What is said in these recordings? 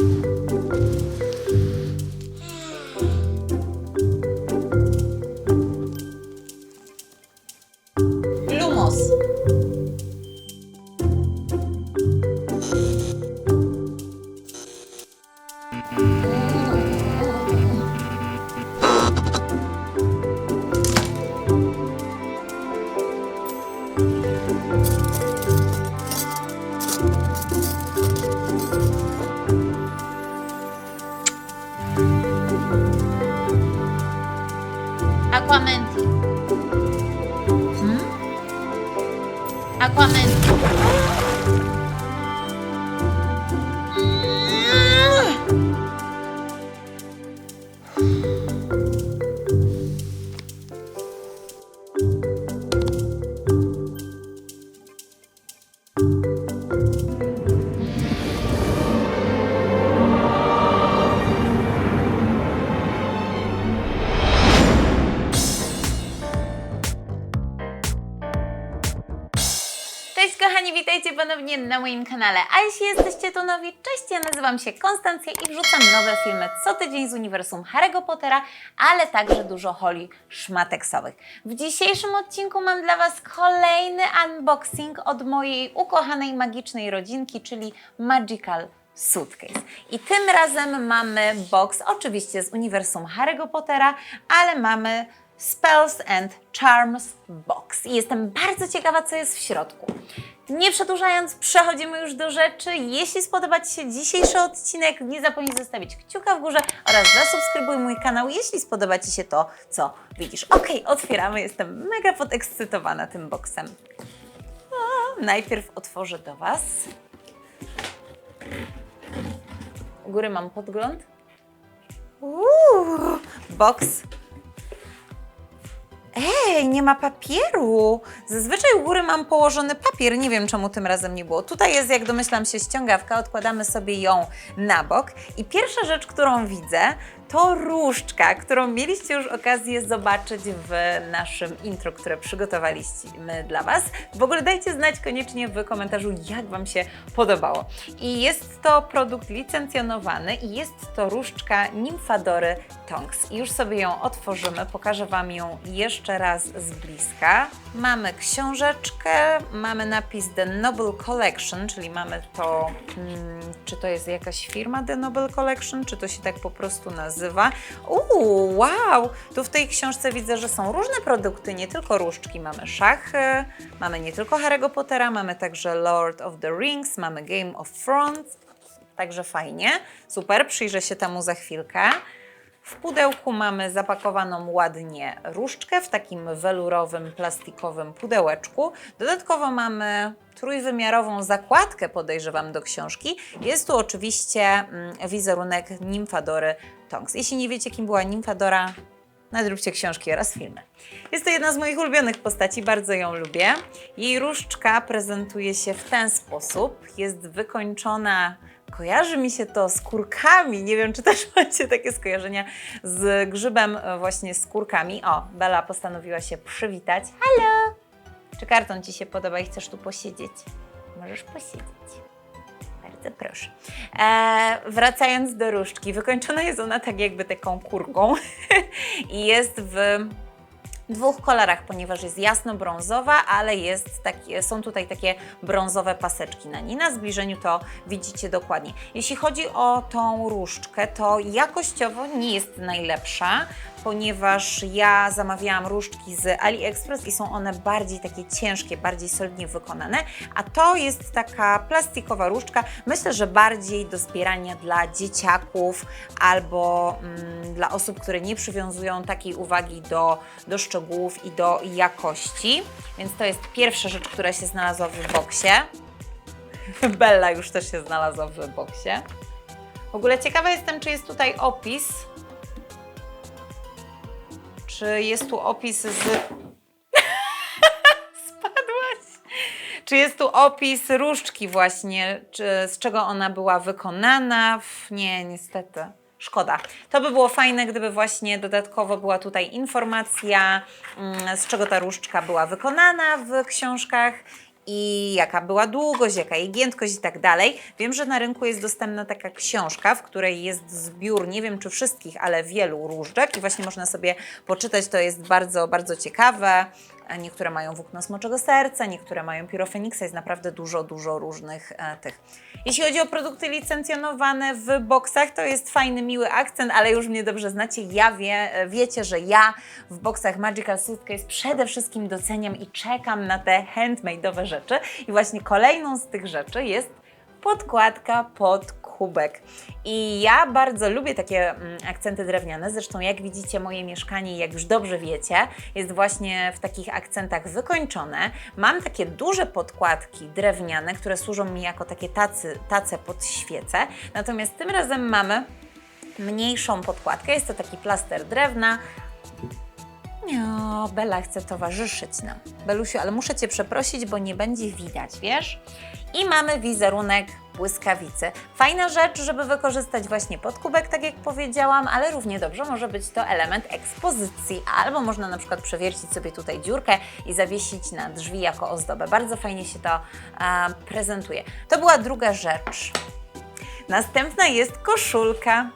Bye. Aquaman. Hum? Aquaman. Kochani, witajcie ponownie na moim kanale. A jeśli jesteście tu nowi, cześć, ja nazywam się Konstancja i wrzucam nowe filmy co tydzień z uniwersum Harry'ego Pottera, ale także dużo holi szmateksowych. W dzisiejszym odcinku mam dla Was kolejny unboxing od mojej ukochanej magicznej rodzinki, czyli Magical Suitcase. I tym razem mamy box, oczywiście z uniwersum Harry'ego Pottera, ale mamy Spells and Charms Box. I jestem bardzo ciekawa, co jest w środku. Nie przedłużając, przechodzimy już do rzeczy. Jeśli spodoba Ci się dzisiejszy odcinek, nie zapomnij zostawić kciuka w górze oraz zasubskrybuj mój kanał, jeśli spodoba Ci się to, co widzisz. Ok, otwieramy. Jestem mega podekscytowana tym boksem. A, najpierw otworzę do Was. U góry mam podgląd. Uuu, box Ej, nie ma papieru. Zazwyczaj u góry mam położony papier. Nie wiem, czemu tym razem nie było. Tutaj jest, jak domyślam się, ściągawka. Odkładamy sobie ją na bok. I pierwsza rzecz, którą widzę, to różdżka, którą mieliście już okazję zobaczyć w naszym intro, które przygotowaliśmy dla Was. W ogóle dajcie znać koniecznie w komentarzu, jak Wam się podobało. I jest to produkt licencjonowany i jest to różdżka Nymfadory Tongs. I już sobie ją otworzymy, pokażę Wam ją jeszcze raz z bliska. Mamy książeczkę, mamy napis The Noble Collection, czyli mamy to, hmm, czy to jest jakaś firma The Noble Collection, czy to się tak po prostu nazywa. Uuu, wow! Tu w tej książce widzę, że są różne produkty, nie tylko różdżki. Mamy szachy, mamy nie tylko Harry'ego Pottera, mamy także Lord of the Rings, mamy Game of Thrones, także fajnie. Super, przyjrzę się temu za chwilkę. W pudełku mamy zapakowaną ładnie różdżkę w takim welurowym, plastikowym pudełeczku. Dodatkowo mamy trójwymiarową zakładkę, podejrzewam, do książki. Jest tu oczywiście mm, wizerunek Nymfadory Tonks. Jeśli nie wiecie, kim była Nymfadora, nadróbcie książki oraz filmy. Jest to jedna z moich ulubionych postaci, bardzo ją lubię. Jej różdżka prezentuje się w ten sposób. Jest wykończona Kojarzy mi się to z kurkami. Nie wiem, czy też macie takie skojarzenia z grzybem e, właśnie z kurkami. O, Bela postanowiła się przywitać. Halo! Czy karton Ci się podoba i chcesz tu posiedzieć? Możesz posiedzieć. Bardzo proszę. E, wracając do różdżki. Wykończona jest ona tak jakby taką kurką i jest w dwóch kolorach, ponieważ jest jasno-brązowa, ale jest są tutaj takie brązowe paseczki na niej. Na zbliżeniu to widzicie dokładnie. Jeśli chodzi o tą różdżkę, to jakościowo nie jest najlepsza, ponieważ ja zamawiałam różdżki z AliExpress i są one bardziej takie ciężkie, bardziej solidnie wykonane, a to jest taka plastikowa różdżka, myślę, że bardziej do zbierania dla dzieciaków albo mm, dla osób, które nie przywiązują takiej uwagi do, do szczegółów i do jakości. Więc to jest pierwsza rzecz, która się znalazła w boksie. Bella już też się znalazła w boksie. W ogóle ciekawa jestem, czy jest tutaj opis czy jest tu opis z. Spadłaś! Czy jest tu opis różdżki, właśnie, czy z czego ona była wykonana? Nie, niestety. Szkoda. To by było fajne, gdyby właśnie dodatkowo była tutaj informacja, mm, z czego ta różdżka była wykonana w książkach i jaka była długość, jaka jej giętkość i tak dalej. Wiem, że na rynku jest dostępna taka książka, w której jest zbiór, nie wiem czy wszystkich, ale wielu różdżek i właśnie można sobie poczytać, to jest bardzo, bardzo ciekawe. Niektóre mają włókno smoczego serca, niektóre mają pirofeniksa, jest naprawdę dużo, dużo różnych e, tych. Jeśli chodzi o produkty licencjonowane w boksach, to jest fajny, miły akcent, ale już mnie dobrze znacie. Ja wie, wiecie, że ja w boksach Magical Suitcase przede wszystkim doceniam i czekam na te handmade'owe rzeczy. I właśnie kolejną z tych rzeczy jest podkładka pod kubek. I ja bardzo lubię takie mm, akcenty drewniane. Zresztą, jak widzicie, moje mieszkanie, jak już dobrze wiecie, jest właśnie w takich akcentach wykończone. Mam takie duże podkładki drewniane, które służą mi jako takie tacy, tace pod świece. Natomiast tym razem mamy mniejszą podkładkę. Jest to taki plaster drewna. No, Bela chce towarzyszyć nam. Belusiu, ale muszę Cię przeprosić, bo nie będzie widać, wiesz? I mamy wizerunek błyskawicy. Fajna rzecz, żeby wykorzystać właśnie pod kubek, tak jak powiedziałam, ale równie dobrze może być to element ekspozycji, albo można na przykład przewiercić sobie tutaj dziurkę i zawiesić na drzwi jako ozdobę. Bardzo fajnie się to prezentuje. To była druga rzecz. Następna jest koszulka.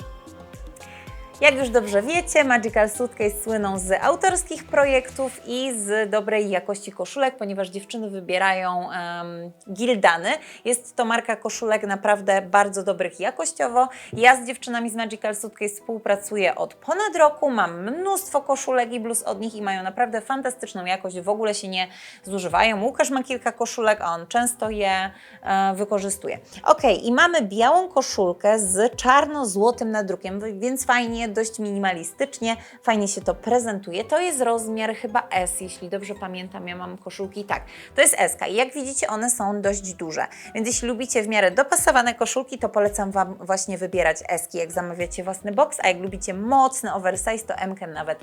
Jak już dobrze wiecie, Magical Suitcase słyną z autorskich projektów i z dobrej jakości koszulek, ponieważ dziewczyny wybierają em, Gildany. Jest to marka koszulek naprawdę bardzo dobrych jakościowo. Ja z dziewczynami z Magical Suitcase współpracuję od ponad roku, mam mnóstwo koszulek i bluz od nich i mają naprawdę fantastyczną jakość, w ogóle się nie zużywają. Łukasz ma kilka koszulek, a on często je e, wykorzystuje. Ok, i mamy białą koszulkę z czarno-złotym nadrukiem, więc fajnie, dość minimalistycznie, fajnie się to prezentuje. To jest rozmiar chyba S, jeśli dobrze pamiętam, ja mam koszulki, tak, to jest S. I jak widzicie, one są dość duże, więc jeśli lubicie w miarę dopasowane koszulki, to polecam Wam właśnie wybierać S, jak zamawiacie własny box, a jak lubicie mocny oversize, to M nawet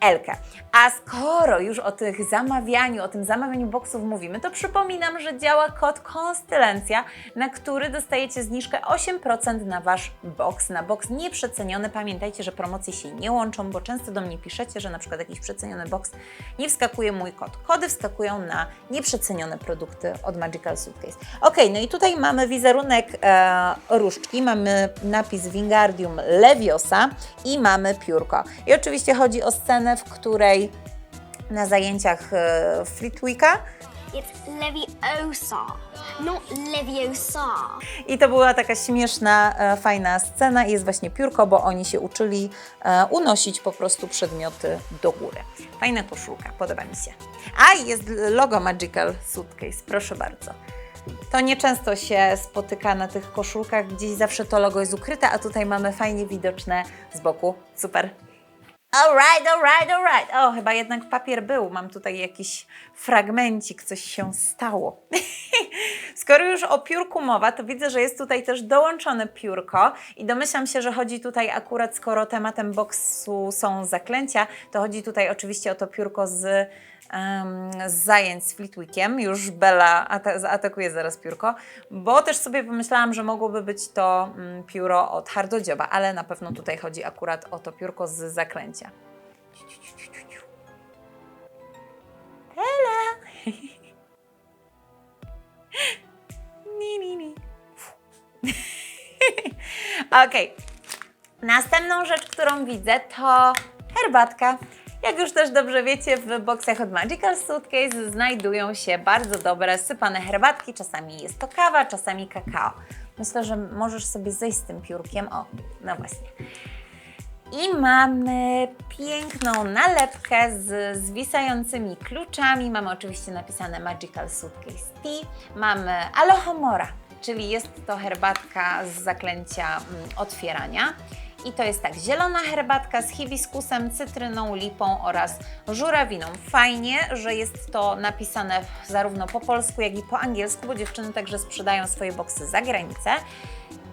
Elkę. A skoro już o tych zamawianiu, o tym zamawianiu boksów mówimy, to przypominam, że działa kod Konstylencja, na który dostajecie zniżkę 8% na Wasz boks, na boks nieprzeceniony. Pamiętajcie, że promocje się nie łączą, bo często do mnie piszecie, że na przykład jakiś przeceniony boks nie wskakuje mój kod. Kody wskakują na nieprzecenione produkty od Magical Suitcase. Ok, no i tutaj mamy wizerunek e, różdżki, mamy napis Wingardium Leviosa i mamy piórko. I oczywiście chodzi o scenę, w której na zajęciach e, Fleetweeka It's Leviosa, not Leviosa. I to była taka śmieszna, e, fajna scena i jest właśnie piórko, bo oni się uczyli e, unosić po prostu przedmioty do góry. Fajna koszulka, podoba mi się. A jest logo Magical Suitcase, proszę bardzo. To nieczęsto się spotyka na tych koszulkach, gdzieś zawsze to logo jest ukryte, a tutaj mamy fajnie widoczne z boku. Super. Alright, alright, alright. O, chyba jednak papier był. Mam tutaj jakiś fragmencik, coś się stało. Skoro już o piórku mowa, to widzę, że jest tutaj też dołączone piórko i domyślam się, że chodzi tutaj akurat, skoro tematem boksu są zaklęcia, to chodzi tutaj oczywiście o to piórko z, zajęć z Fleetweekiem. Już Bella ata- zaatakuje zaraz piórko, bo też sobie pomyślałam, że mogłoby być to mm, pióro od hardodzioba, ale na pewno tutaj chodzi akurat o to piórko z zaklęcia. Bella! Mi, mi, mi. Okej. Następną rzecz, którą widzę, to herbatka. Jak już też dobrze wiecie, w boksach od Magical Suitcase znajdują się bardzo dobre sypane herbatki. Czasami jest to kawa, czasami kakao. Myślę, że możesz sobie zejść z tym piórkiem. O, no właśnie. I mamy piękną nalepkę z zwisającymi kluczami. Mamy oczywiście napisane Magical Suitcase Tea. Mamy Alohomora, czyli jest to herbatka z zaklęcia mm, otwierania. I to jest tak, zielona herbatka z hibiskusem, cytryną, lipą oraz żurawiną. Fajnie, że jest to napisane zarówno po polsku, jak i po angielsku, bo dziewczyny także sprzedają swoje boksy za granicę.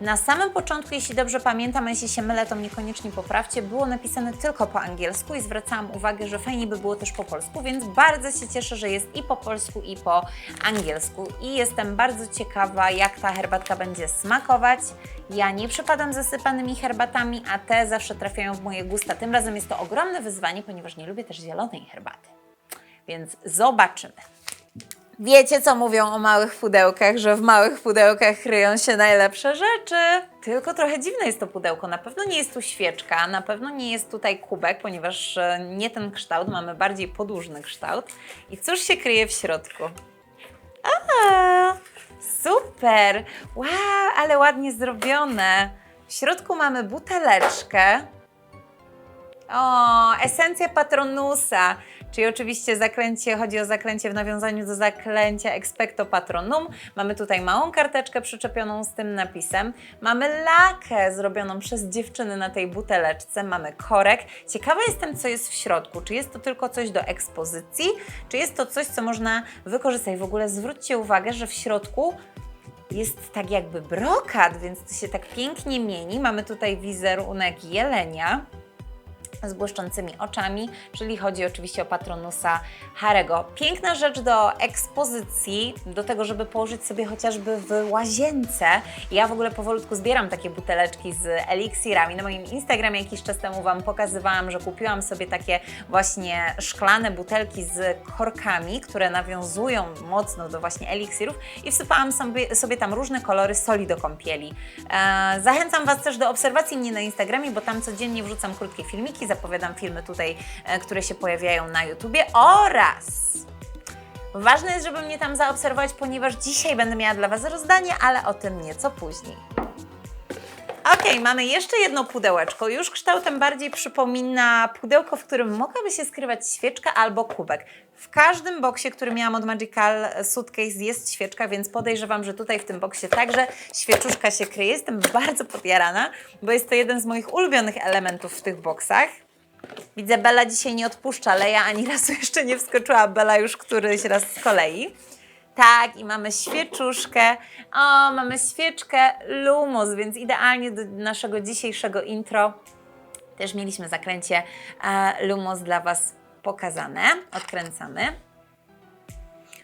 Na samym początku, jeśli dobrze pamiętam, a jeśli się mylę, to mnie koniecznie poprawcie, było napisane tylko po angielsku i zwracałam uwagę, że fajnie by było też po polsku, więc bardzo się cieszę, że jest i po polsku, i po angielsku. I jestem bardzo ciekawa, jak ta herbatka będzie smakować. Ja nie przepadam zasypanymi herbatami, a te zawsze trafiają w moje gusta. Tym razem jest to ogromne wyzwanie, ponieważ nie lubię też zielonej herbaty. Więc zobaczymy. Wiecie, co mówią o małych pudełkach, że w małych pudełkach kryją się najlepsze rzeczy. Tylko trochę dziwne jest to pudełko. Na pewno nie jest tu świeczka, na pewno nie jest tutaj kubek, ponieważ e, nie ten kształt, mamy bardziej podłużny kształt. I cóż się kryje w środku? A, super! Wow, ale ładnie zrobione. W środku mamy buteleczkę. O, esencja patronusa, czyli oczywiście zaklęcie, chodzi o zaklęcie w nawiązaniu do zaklęcia expecto patronum. Mamy tutaj małą karteczkę przyczepioną z tym napisem. Mamy lakę zrobioną przez dziewczyny na tej buteleczce. Mamy korek. Ciekawa jestem, co jest w środku. Czy jest to tylko coś do ekspozycji, czy jest to coś, co można wykorzystać? W ogóle zwróćcie uwagę, że w środku jest tak jakby brokat, więc to się tak pięknie mieni. Mamy tutaj wizerunek jelenia z błyszczącymi oczami, czyli chodzi oczywiście o patronusa Harego. Piękna rzecz do ekspozycji, do tego, żeby położyć sobie chociażby w łazience. Ja w ogóle powolutku zbieram takie buteleczki z eliksirami. Na moim Instagramie jakiś czas temu Wam pokazywałam, że kupiłam sobie takie właśnie szklane butelki z korkami, które nawiązują mocno do właśnie eliksirów i wsypałam sobie, sobie tam różne kolory soli do kąpieli. E, zachęcam Was też do obserwacji mnie na Instagramie, bo tam codziennie wrzucam krótkie filmiki, zapowiadam filmy tutaj, e, które się pojawiają na YouTubie oraz ważne jest, żeby mnie tam zaobserwować, ponieważ dzisiaj będę miała dla Was rozdanie, ale o tym nieco później. Ok, mamy jeszcze jedno pudełeczko. Już kształtem bardziej przypomina pudełko, w którym mogłaby się skrywać świeczka albo kubek. W każdym boksie, który miałam od Magical Suitcase jest świeczka, więc podejrzewam, że tutaj w tym boksie także świeczuszka się kryje. Jestem bardzo podjarana, bo jest to jeden z moich ulubionych elementów w tych boksach. Widzę, Bela dzisiaj nie odpuszcza, Leja ani razu jeszcze nie wskoczyła, Bela już któryś raz z kolei. Tak, i mamy świeczuszkę. O, mamy świeczkę Lumos, więc idealnie do naszego dzisiejszego intro też mieliśmy zakręcie e, Lumos dla Was pokazane. Odkręcamy.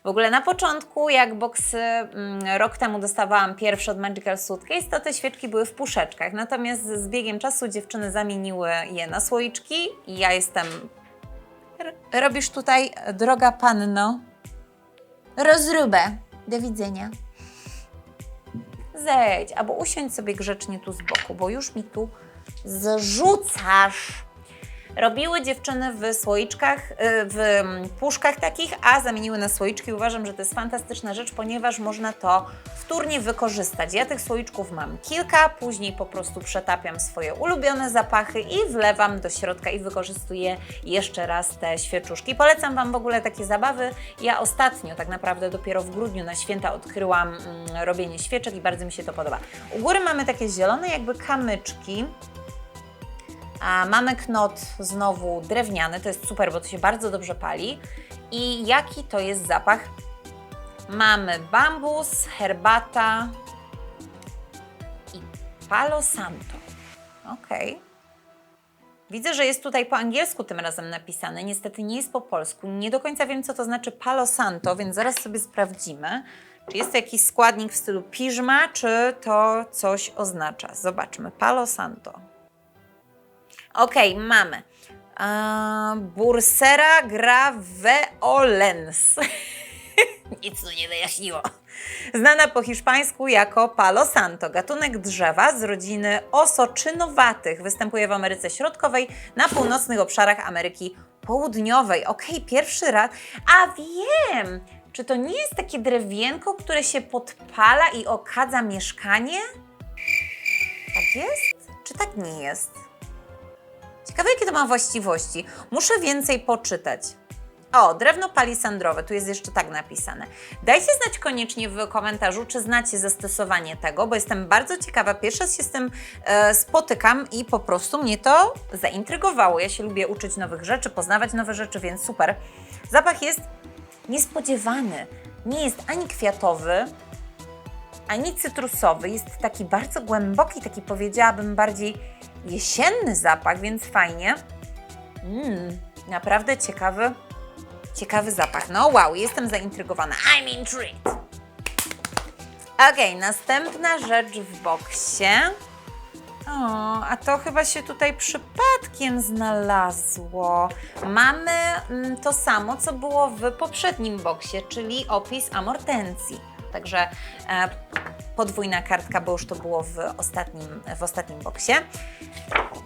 W ogóle na początku, jak boksy mm, rok temu dostawałam pierwszy od Magical Suitcase, to te świeczki były w puszeczkach. Natomiast z biegiem czasu dziewczyny zamieniły je na słoiczki i ja jestem... Robisz tutaj, droga panno, rozróbę. Do widzenia. Zejdź, albo usiądź sobie grzecznie tu z boku, bo już mi tu zrzucasz. Robiły dziewczyny w słoiczkach, y, w mm, puszkach takich, a zamieniły na słoiczki. Uważam, że to jest fantastyczna rzecz, ponieważ można to wtórnie wykorzystać. Ja tych słoiczków mam kilka, później po prostu przetapiam swoje ulubione zapachy i wlewam do środka i wykorzystuję jeszcze raz te świeczuszki. Polecam Wam w ogóle takie zabawy. Ja ostatnio, tak naprawdę dopiero w grudniu na święta odkryłam mm, robienie świeczek i bardzo mi się to podoba. U góry mamy takie zielone jakby kamyczki. A mamy knot znowu drewniany, to jest super, bo to się bardzo dobrze pali. I jaki to jest zapach? Mamy bambus, herbata i palo santo. Ok. Widzę, że jest tutaj po angielsku tym razem napisane. Niestety nie jest po polsku. Nie do końca wiem, co to znaczy palo santo, więc zaraz sobie sprawdzimy. Czy jest to jakiś składnik w stylu piżma, czy to coś oznacza? Zobaczmy. Palo santo. Okej, mamy. Bursera graveolens. Nic tu nie wyjaśniło. Znana po hiszpańsku jako Palo Santo, gatunek drzewa z rodziny osoczynowatych. Występuje w Ameryce Środkowej, na północnych obszarach Ameryki Południowej. Okej, pierwszy raz. A wiem! Czy to nie jest takie drewienko, które się podpala i okadza mieszkanie? Tak jest? Czy tak nie jest? Ciekawe, jakie to ma właściwości. Muszę więcej poczytać. O, drewno palisandrowe, tu jest jeszcze tak napisane. Dajcie znać koniecznie w komentarzu, czy znacie zastosowanie tego, bo jestem bardzo ciekawa. Pierwszy raz się z tym e, spotykam i po prostu mnie to zaintrygowało. Ja się lubię uczyć nowych rzeczy, poznawać nowe rzeczy, więc super. Zapach jest niespodziewany. Nie jest ani kwiatowy, ani cytrusowy. Jest taki bardzo głęboki, taki powiedziałabym bardziej jesienny zapach, więc fajnie. Mmm, naprawdę ciekawy, ciekawy zapach. No wow, jestem zaintrygowana. I'm intrigued. Ok, następna rzecz w boksie. O, a to chyba się tutaj przypadkiem znalazło. Mamy mm, to samo, co było w poprzednim boksie, czyli opis amortencji. Także e, podwójna kartka, bo już to było w ostatnim, w ostatnim boksie.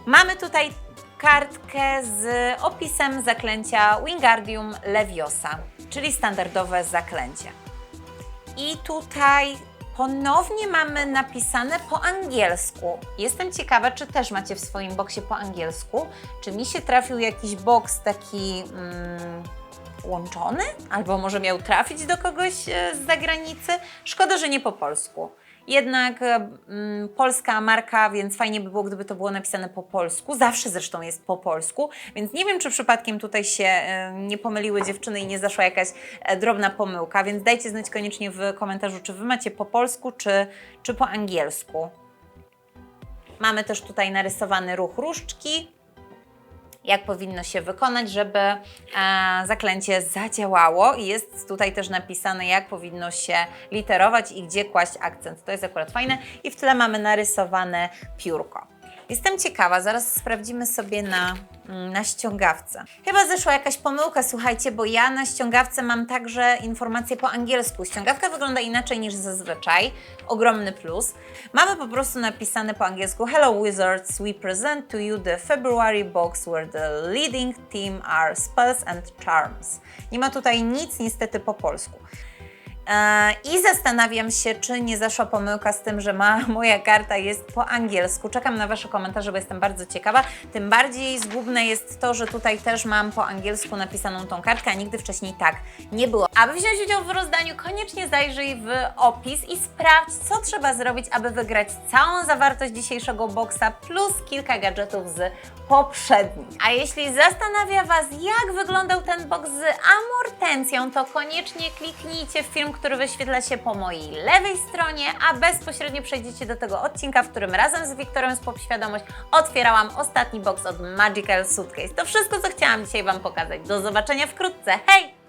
Mamy tutaj kartkę z opisem zaklęcia Wingardium Leviosa, czyli standardowe zaklęcie. I tutaj ponownie mamy napisane po angielsku. Jestem ciekawa, czy też macie w swoim boksie po angielsku. Czy mi się trafił jakiś boks taki mm, łączony? Albo może miał trafić do kogoś e, z zagranicy? Szkoda, że nie po polsku. Jednak e, mm, polska marka, więc fajnie by było, gdyby to było napisane po polsku. Zawsze zresztą jest po polsku, więc nie wiem, czy przypadkiem tutaj się e, nie pomyliły dziewczyny i nie zaszła jakaś e, drobna pomyłka, więc dajcie znać koniecznie w komentarzu, czy Wy macie po polsku, czy, czy po angielsku. Mamy też tutaj narysowany ruch różdżki, jak powinno się wykonać, żeby e, zaklęcie zadziałało. I jest tutaj też napisane, jak powinno się literować i gdzie kłaść akcent. To jest akurat fajne. I w tle mamy narysowane piórko. Jestem ciekawa, zaraz sprawdzimy sobie na, mm, na ściągawce. Chyba zeszła jakaś pomyłka, słuchajcie, bo ja na ściągawce mam także informacje po angielsku. Ściągawka wygląda inaczej niż zazwyczaj. Ogromny plus. Mamy po prostu napisane po angielsku Hello Wizards, we present to you the February box where the leading theme are spells and charms. Nie ma tutaj nic niestety po polsku. E, I zastanawiam się, czy nie zaszła pomyłka z tym, że ma, moja karta jest po angielsku. Czekam na Wasze komentarze, bo jestem bardzo ciekawa. Tym bardziej zgubne jest to, że tutaj też mam po angielsku napisaną tą kartkę, a nigdy wcześniej tak nie było. Aby wziąć udział w rozdaniu, koniecznie zajrzyj w opis i sprawdź, co trzeba zrobić, aby wygrać całą zawartość dzisiejszego boksa plus kilka gadżetów z poprzednich. A jeśli zastanawia Was, jak wyglądał ten boks z amortencją, to koniecznie kliknijcie w film, który wyświetla się po mojej lewej stronie, a bezpośrednio przejdziecie do tego odcinka, w którym razem z Wiktorem z Popświadomość otwierałam ostatni boks od Magical Suitcase. To wszystko, co chciałam dzisiaj Wam pokazać. Do zobaczenia wkrótce. Hej!